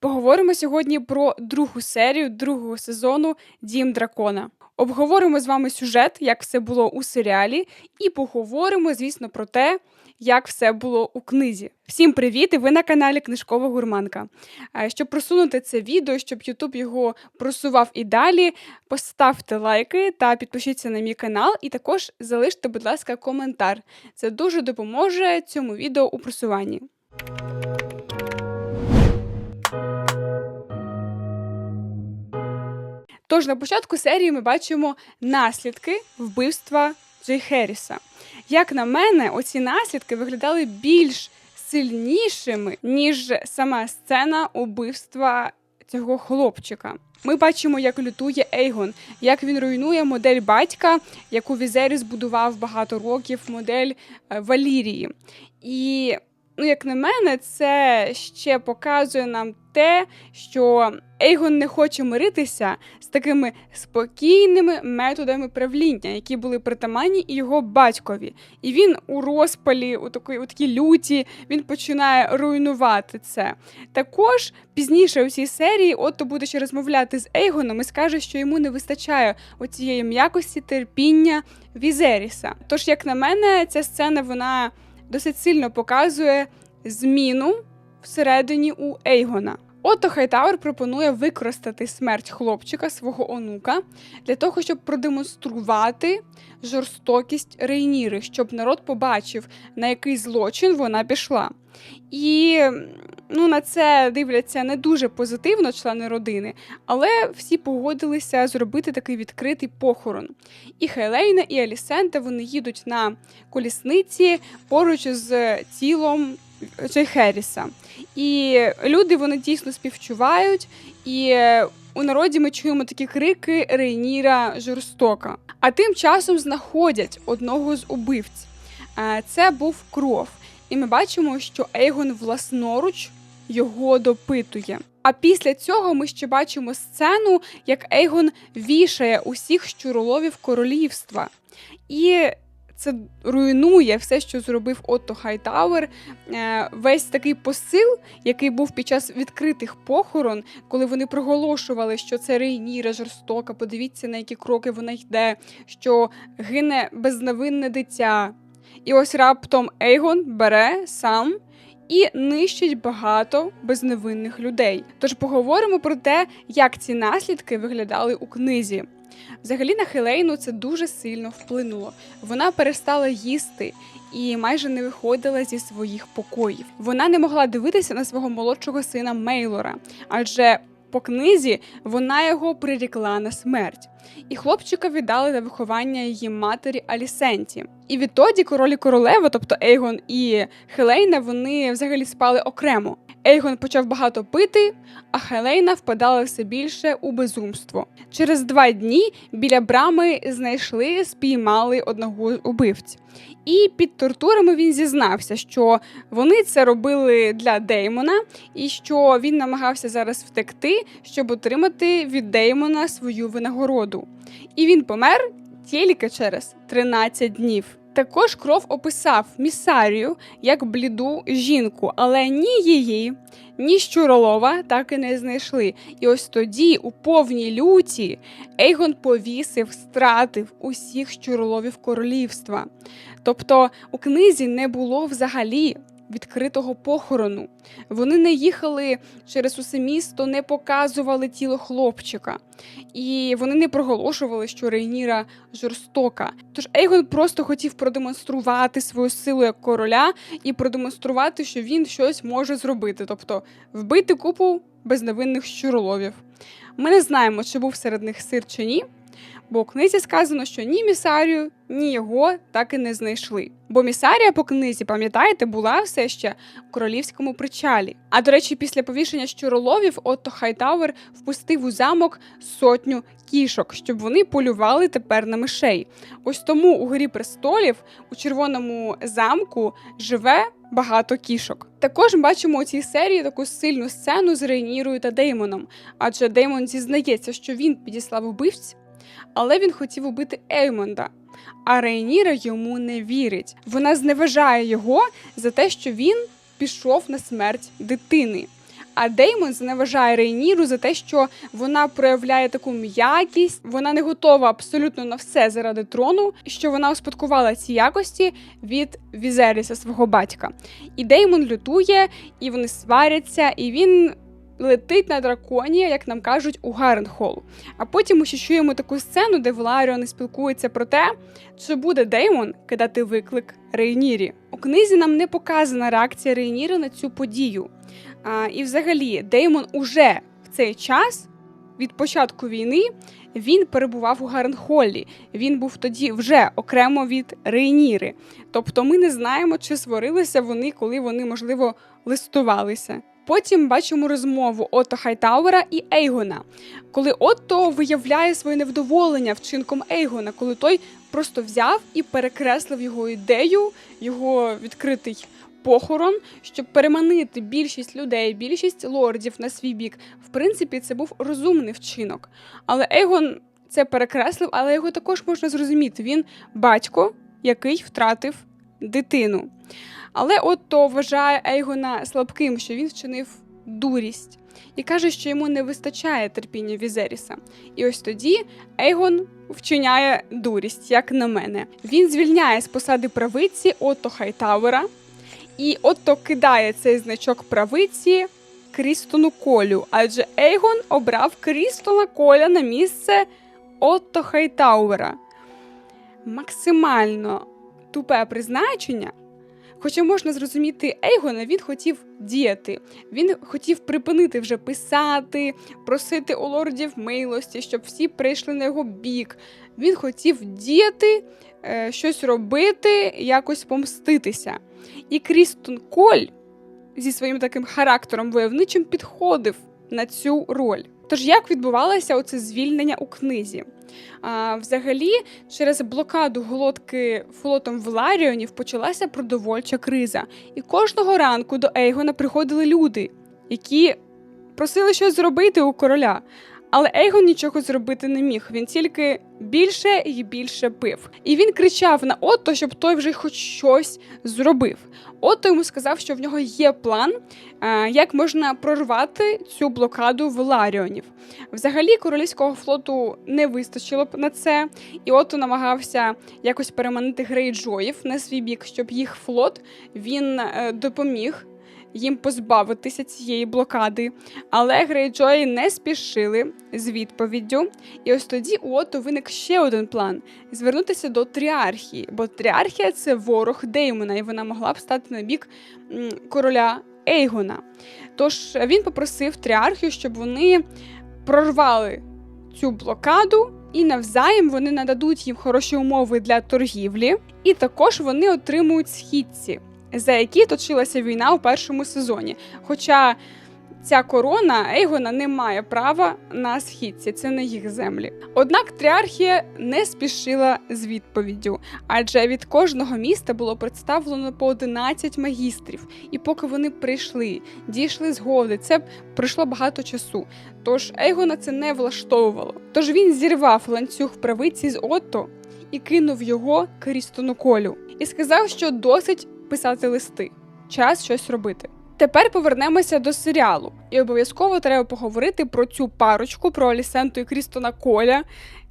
Поговоримо сьогодні про другу серію другого сезону Дім дракона. Обговоримо з вами сюжет, як все було у серіалі, і поговоримо, звісно, про те, як все було у книзі. Всім привіт! І ви на каналі Книжкова Гурманка. Щоб просунути це відео, щоб Ютуб його просував і далі, поставте лайки та підпишіться на мій канал, і також залиште, будь ласка, коментар. Це дуже допоможе цьому відео у просуванні. Тож на початку серії ми бачимо наслідки вбивства Джей Херріса. Як на мене, оці наслідки виглядали більш сильнішими, ніж сама сцена убивства цього хлопчика. Ми бачимо, як лютує Ейгон, як він руйнує модель батька, яку Візеріс будував багато років, модель е, Валірії. І ну, як на мене, це ще показує нам те, що Ейгон не хоче миритися з такими спокійними методами правління, які були притаманні його батькові. І він у розпалі, у такій, у такій люті, він починає руйнувати це. Також пізніше у цій серії Отто буде ще розмовляти з Ейгоном і скаже, що йому не вистачає оцієї м'якості, терпіння Візеріса. Тож, як на мене, ця сцена вона досить сильно показує зміну всередині у Ейгона. Отто Хайтауер пропонує використати смерть хлопчика свого онука для того, щоб продемонструвати жорстокість Рейніри, щоб народ побачив, на який злочин вона пішла. І ну, на це дивляться не дуже позитивно члени родини, але всі погодилися зробити такий відкритий похорон. І Хелейна, і Алісента вони їдуть на колісниці поруч з тілом Джей Херріса. І люди вони дійсно співчувають. І е, у народі ми чуємо такі крики Рейніра жорстока. А тим часом знаходять одного з убивць. Е, Це був кров. І ми бачимо, що Ейгон власноруч його допитує. А після цього ми ще бачимо сцену, як Ейгон вішає усіх щуроловів королівства. І це руйнує все, що зробив Отто Хайтауер. Е, Весь такий посил, який був під час відкритих похорон, коли вони проголошували, що це Рейніра жорстока. Подивіться, на які кроки вона йде, що гине безневинне дитя. І ось раптом Ейгон бере сам. І нищить багато безневинних людей. Тож поговоримо про те, як ці наслідки виглядали у книзі. Взагалі на Хелейну це дуже сильно вплинуло. Вона перестала їсти і майже не виходила зі своїх покоїв. Вона не могла дивитися на свого молодшого сина Мейлора, адже по книзі вона його прирікла на смерть. І хлопчика віддали на виховання її матері Алісенті. І відтоді король і королева, тобто Ейгон і Хелейна, вони взагалі спали окремо. Ейгон почав багато пити, а Хелейна впадала все більше у безумство. Через два дні біля брами знайшли, спіймали одного з убивць. І під тортурами він зізнався, що вони це робили для Деймона, і що він намагався зараз втекти, щоб отримати від Деймона свою винагороду. І він помер тільки через 13 днів. Також кров описав місарію як бліду жінку, але ні її, ні Щуролова так і не знайшли. І ось тоді, у повній люті, Ейгон повісив, стратив усіх щуроловів королівства. Тобто у книзі не було взагалі відкритого похорону. Вони не їхали через усе місто, не показували тіло хлопчика, і вони не проголошували, що Рейніра жорстока. Тож Ейгон просто хотів продемонструвати свою силу як короля і продемонструвати, що він щось може зробити, тобто вбити купу безневинних щуроловів. Ми не знаємо, чи був серед них сир чи ні. Бо у книзі сказано, що ні місарію, ні його так і не знайшли. Бо місарія по книзі, пам'ятаєте, була все ще у королівському причалі. А до речі, після повішення щуроловів Отто Хайтауер впустив у замок сотню кішок, щоб вони полювали тепер на мишей. Ось тому у грі престолів у червоному замку живе. Багато кішок. Також бачимо у цій серії таку сильну сцену з Рейнірою та Деймоном, адже Деймон зізнається, що він підіслав убивць, але він хотів убити Еймонда. А Рейніра йому не вірить. Вона зневажає його за те, що він пішов на смерть дитини. А Деймон зневажає Рейніру за те, що вона проявляє таку м'якість, вона не готова абсолютно на все заради трону, що вона успадкувала ці якості від Візеріса, свого батька. І Деймон лютує, і вони сваряться, і він. Летить на драконі, як нам кажуть, у Гаренхол. А потім ми ще чуємо таку сцену, де Вларіони спілкуються про те, чи буде Деймон кидати виклик Рейнірі. У книзі нам не показана реакція Рейніри на цю подію. А, І взагалі, Деймон уже в цей час від початку війни він перебував у Гаренхоллі. Він був тоді вже окремо від Рейніри. Тобто ми не знаємо, чи сварилися вони, коли вони, можливо, листувалися. Потім бачимо розмову Отто Хайтауера і Ейгона, коли Отто виявляє своє невдоволення вчинком Ейгона, коли той просто взяв і перекреслив його ідею, його відкритий похорон, щоб переманити більшість людей, більшість лордів на свій бік. В принципі, це був розумний вчинок. Але Ейгон це перекреслив, але його також можна зрозуміти. Він батько, який втратив дитину. Але Отто вважає Ейгона слабким, що він вчинив дурість, і каже, що йому не вистачає терпіння Візеріса. І ось тоді Ейгон вчиняє дурість, як на мене. Він звільняє з посади правиці Отто Хайтауера, і Отто кидає цей значок правиці Крістону Колю, адже Ейгон обрав Крістона Коля на місце Отто Хайтауера. Максимально тупе призначення. Хоча можна зрозуміти Ейгона, він хотів діяти. Він хотів припинити вже писати, просити у лордів милості, щоб всі прийшли на його бік. Він хотів діяти, е, щось робити, якось помститися. І Крістон Коль зі своїм таким характером войовничим підходив на цю роль. Тож як відбувалося оце звільнення у книзі? А, Взагалі, через блокаду голодки флотом Вларіонів почалася продовольча криза. І кожного ранку до Ейгона приходили люди, які просили щось зробити у короля. Але Ейгон нічого зробити не міг. Він тільки більше і більше пив. І він кричав на Отто, щоб той вже хоч щось зробив. Отто йому сказав, що в нього є план, е, як можна прорвати цю блокаду Веларіонів. Взагалі, королівського флоту не вистачило б на це, і Отто намагався якось переманити Грейджоїв на свій бік, щоб їх флот він е, допоміг їм позбавитися цієї блокади. Але Грейджої не спішили з відповіддю. І ось тоді у Отто виник ще один план звернутися до Тріархії, бо Тріархія це ворог Деймона, і вона могла б стати на бік короля Ейгона. Тож він попросив Тріархію, щоб вони прорвали цю блокаду. І навзаєм вони нададуть їм хороші умови для торгівлі, і також вони отримують східці за які точилася війна у першому сезоні. Хоча ця корона Ейгона не має права на східці, це не їх землі. Однак Тріархія не спішила з відповіддю, адже від кожного міста було представлено по 11 магістрів, і поки вони прийшли, дійшли згоди, це пройшло багато часу. Тож Ейгона це не влаштовувало. Тож він зірвав ланцюг правиці з Отто і кинув його Крістону Колю і сказав, що досить писати листи. Час щось робити. Тепер повернемося до серіалу, і обов'язково треба поговорити про цю парочку, про Алісенту і Крістона Коля.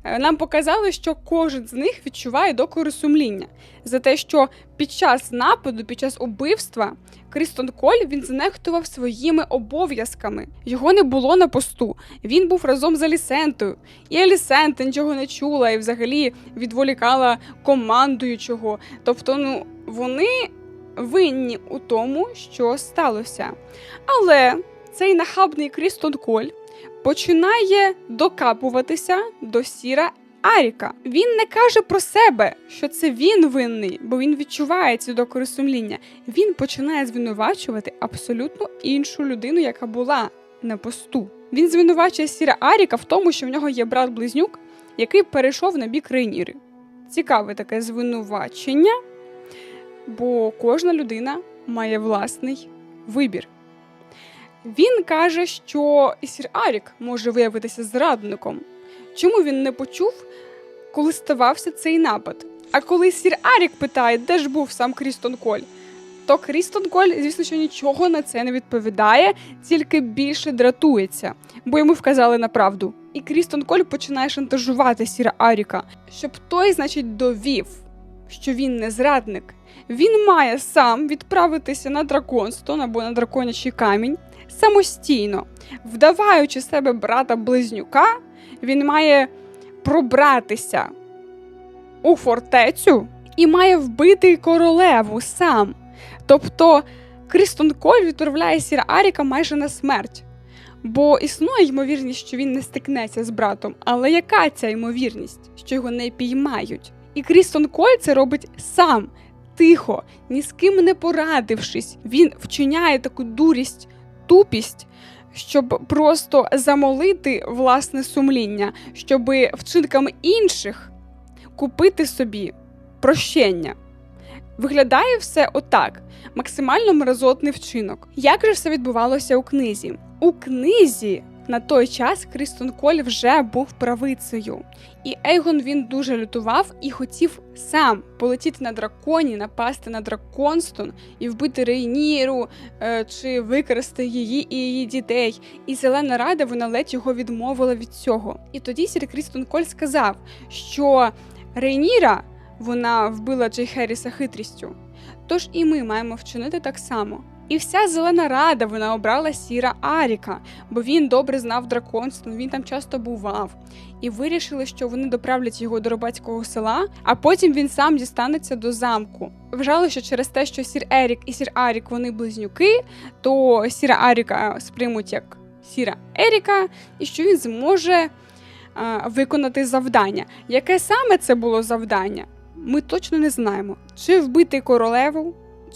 Е, нам показали, що кожен з них відчуває докори сумління за те, що під час нападу, під час убивства, Крістон Коль він знехтував своїми обов'язками. Його не було на посту. Він був разом з Алісентою. І Алісента нічого не чула і взагалі відволікала командуючого. Тобто, ну вони винні у тому, що сталося. Але цей нахабний Крістон Коль починає докапуватися до сіра Аріка. Він не каже про себе, що це він винний, бо він відчуває ці докори сумління. Він починає звинувачувати абсолютно іншу людину, яка була на посту. Він звинувачує сіра Аріка в тому, що в нього є брат-близнюк, який перейшов на бік Рейніри. Цікаве таке звинувачення бо кожна людина має власний вибір. Він каже, що Ісір Арік може виявитися зрадником. Чому він не почув, коли ставався цей напад? А коли Сір Арік питає, де ж був сам Крістон Коль, то Крістон Коль, звісно, що нічого на це не відповідає, тільки більше дратується, бо йому вказали на правду. І Крістон Коль починає шантажувати Сіра Аріка, щоб той, значить, довів, що він не зрадник. Він має сам відправитися на драконстон або на драконячий камінь самостійно, вдаваючи себе брата близнюка, він має пробратися у фортецю і має вбити королеву сам. Тобто Крістон Коль відправляє Сіра Аріка майже на смерть. Бо існує ймовірність, що він не стикнеться з братом. Але яка ця ймовірність, що його не піймають? І Крістон Коль це робить сам, тихо, ні з ким не порадившись. Він вчиняє таку дурість, тупість, щоб просто замолити власне сумління, щоб вчинками інших купити собі прощення. Виглядає все отак: максимально мразотний вчинок. Як же все відбувалося у книзі? У книзі на той час Крістон Коль вже був правицею, і Ейгон він дуже лютував і хотів сам полетіти на драконі, напасти на драконстон і вбити Рейніру е, чи викрасти її і її дітей. І Зелена Рада вона ледь його відмовила від цього. І тоді Сір Крістон Коль сказав, що Рейніра вона вбила Джей Херріса хитрістю. Тож і ми маємо вчинити так само. І вся зелена рада вона обрала Сіра Аріка, бо він добре знав драконство, він там часто бував. І вирішили, що вони доправлять його до рибацького села, а потім він сам дістанеться до замку. Вважали, що через те, що Сір Ерік і Сір Арік вони близнюки, то Сіра Аріка сприймуть як Сіра Еріка, і що він зможе а, виконати завдання. Яке саме це було завдання? Ми точно не знаємо, чи вбити королеву,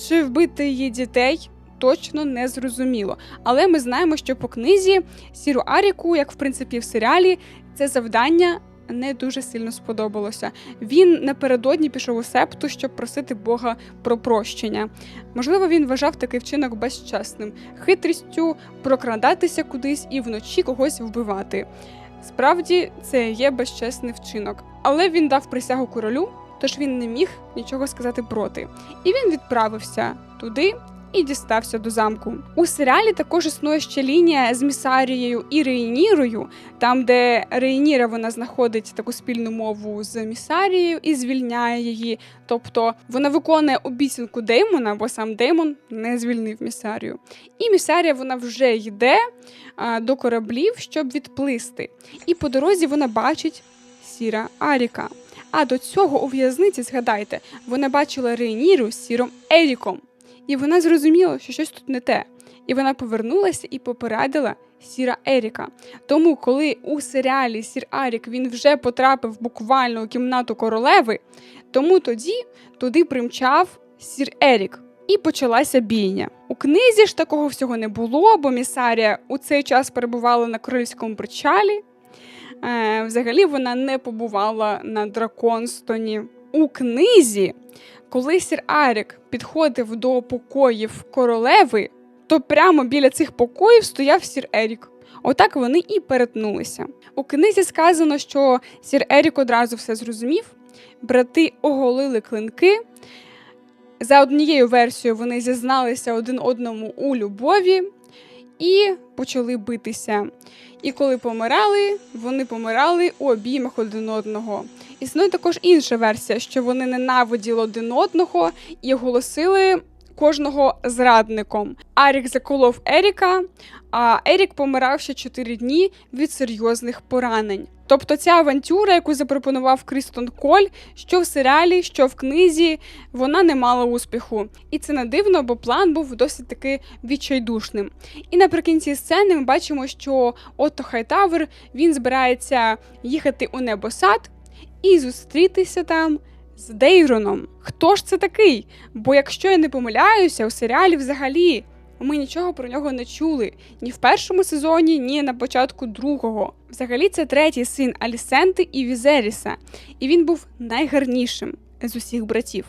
чи вбити її дітей. Точно не зрозуміло. Але ми знаємо, що по книзі Сіру Аріку, як в принципі в серіалі, це завдання не дуже сильно сподобалося. Він напередодні пішов у септу, щоб просити Бога про прощення. Можливо, він вважав такий вчинок безчесним, хитрістю прокрадатися кудись і вночі когось вбивати. Справді, це є безчесний вчинок, але він дав присягу королю, тож він не міг нічого сказати проти. І він відправився туди і дістався до замку. У серіалі також існує ще лінія з Місарією і Рейнірою, там, де Рейніра вона знаходить таку спільну мову з Місарією і звільняє її. Тобто вона виконує обіцянку Деймона, бо сам Деймон не звільнив Місарію. І Місарія вона вже йде а, до кораблів, щоб відплисти. І по дорозі вона бачить Сіра Аріка. А до цього у в'язниці, згадайте, вона бачила Рейніру з Сіром Еріком. І вона зрозуміла, що щось тут не те. І вона повернулася і попередила Сіра Еріка. Тому, коли у серіалі Сір Арік він вже потрапив буквально у кімнату королеви, тому тоді туди примчав Сір Ерік. І почалася бійня. У книзі ж такого всього не було, бо місарія у цей час перебувала на королівському причалі. Е, Взагалі вона не побувала на Драконстоні. У книзі коли сір Арік підходив до покоїв королеви, то прямо біля цих покоїв стояв сір Ерік. Отак вони і перетнулися. У книзі сказано, що сір Ерік одразу все зрозумів, брати оголили клинки. За однією версією вони зізналися один одному у любові і почали битися. І коли помирали, вони помирали у обіймах один одного. Існує також інша версія, що вони ненавиділи один одного і оголосили кожного зрадником. Арік заколов Еріка, а Ерік помирав ще 4 дні від серйозних поранень. Тобто ця авантюра, яку запропонував Крістон Коль, що в серіалі, що в книзі, вона не мала успіху. І це не дивно, бо план був досить таки відчайдушним. І наприкінці сцени ми бачимо, що Отто Хайтавер він збирається їхати у небосад і зустрітися там з Дейроном. Хто ж це такий? Бо якщо я не помиляюся, у серіалі взагалі ми нічого про нього не чули ні в першому сезоні, ні на початку другого. Взагалі, це третій син Алісенти і Візеріса, і він був найгарнішим з усіх братів.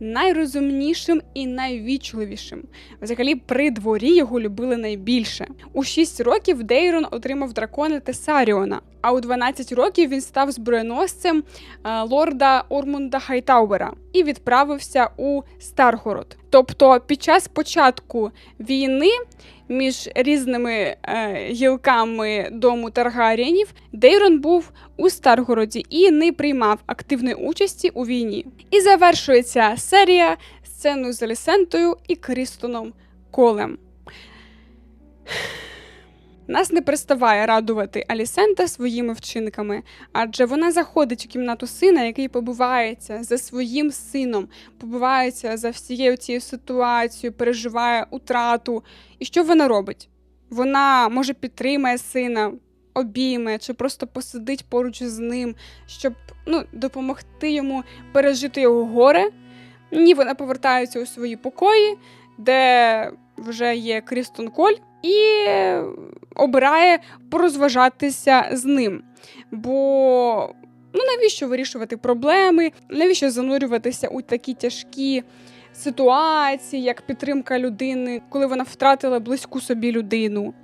Найрозумнішим і найвічливішим. Взагалі, при дворі його любили найбільше. У 6 років Дейрон отримав дракона Тесаріона, а у 12 років він став зброєносцем лорда Ормунда Хайтаубера і відправився у Старгород. Тобто під час початку війни між різними е, гілками дому Таргарієнів Дейрон був у Старгороді і не приймав активної участі у війні. І завершується серія сценою з Алісентою і Крістоном Колем. Нас не переставає радувати Алісента своїми вчинками, адже вона заходить у кімнату сина, який побувається за своїм сином, побувається за всією цією ситуацією, переживає утрату. І що вона робить? Вона може підтримає сина, обійме чи просто посидить поруч з ним, щоб ну, допомогти йому пережити його горе. Ні, вона повертається у свої покої, де вже є Крістон Коль, і обирає порозважатися з ним. Бо ну навіщо вирішувати проблеми, навіщо занурюватися у такі тяжкі ситуації, як підтримка людини, коли вона втратила близьку собі людину.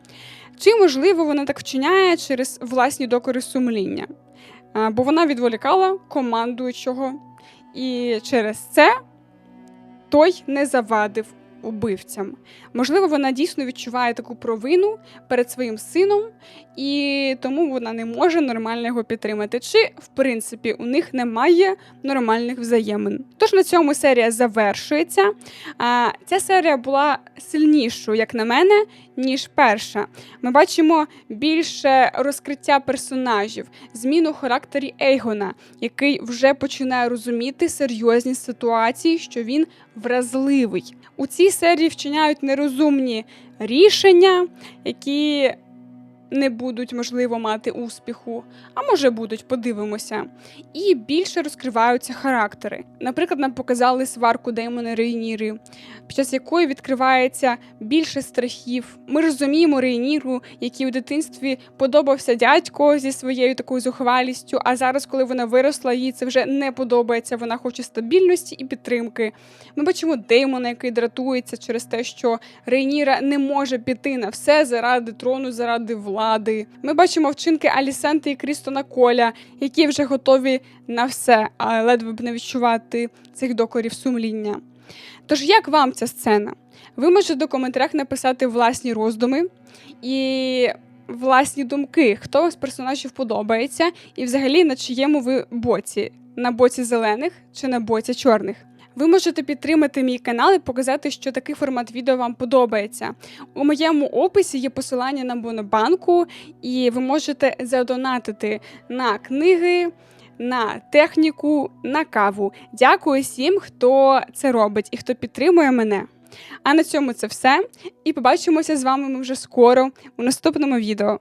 Чи, можливо, вона так вчиняє через власні докори сумління? Бо вона відволікала командуючого, і через це той не завадив убивцям. Можливо, вона дійсно відчуває таку провину перед своїм сином, і тому вона не може нормально його підтримати. Чи, в принципі, у них немає нормальних взаємин. Тож на цьому серія завершується. А, Ця серія була сильнішою, як на мене, ніж перша. Ми бачимо більше розкриття персонажів, зміну характері Ейгона, який вже починає розуміти серйозні ситуації, що він вразливий. У цій серії вчиняють нерозумні рішення, які не будуть, можливо, мати успіху, а може будуть, подивимося. І більше розкриваються характери. Наприклад, нам показали сварку Деймона Рейніри, під час якої відкривається більше страхів. Ми розуміємо Рейніру, який у дитинстві подобався дядько зі своєю такою зухвалістю, а зараз, коли вона виросла, їй це вже не подобається. Вона хоче стабільності і підтримки. Ми бачимо Деймона, який дратується через те, що Рейніра не може піти на все заради трону, заради влади влади. Ми бачимо вчинки Алісенти і Крістона Коля, які вже готові на все, а ледве б не відчувати цих докорів сумління. Тож, як вам ця сцена? Ви можете у коментарях написати власні роздуми і власні думки, хто з персонажів подобається, і взагалі на чиєму ви боці? На боці зелених чи на боці чорних? Ви можете підтримати мій канал і показати, що такий формат відео вам подобається. У моєму описі є посилання на Монобанку, і ви можете задонатити на книги. На техніку, на каву. Дякую всім, хто це робить і хто підтримує мене. А на цьому це все. І побачимося з вами ми вже скоро у наступному відео.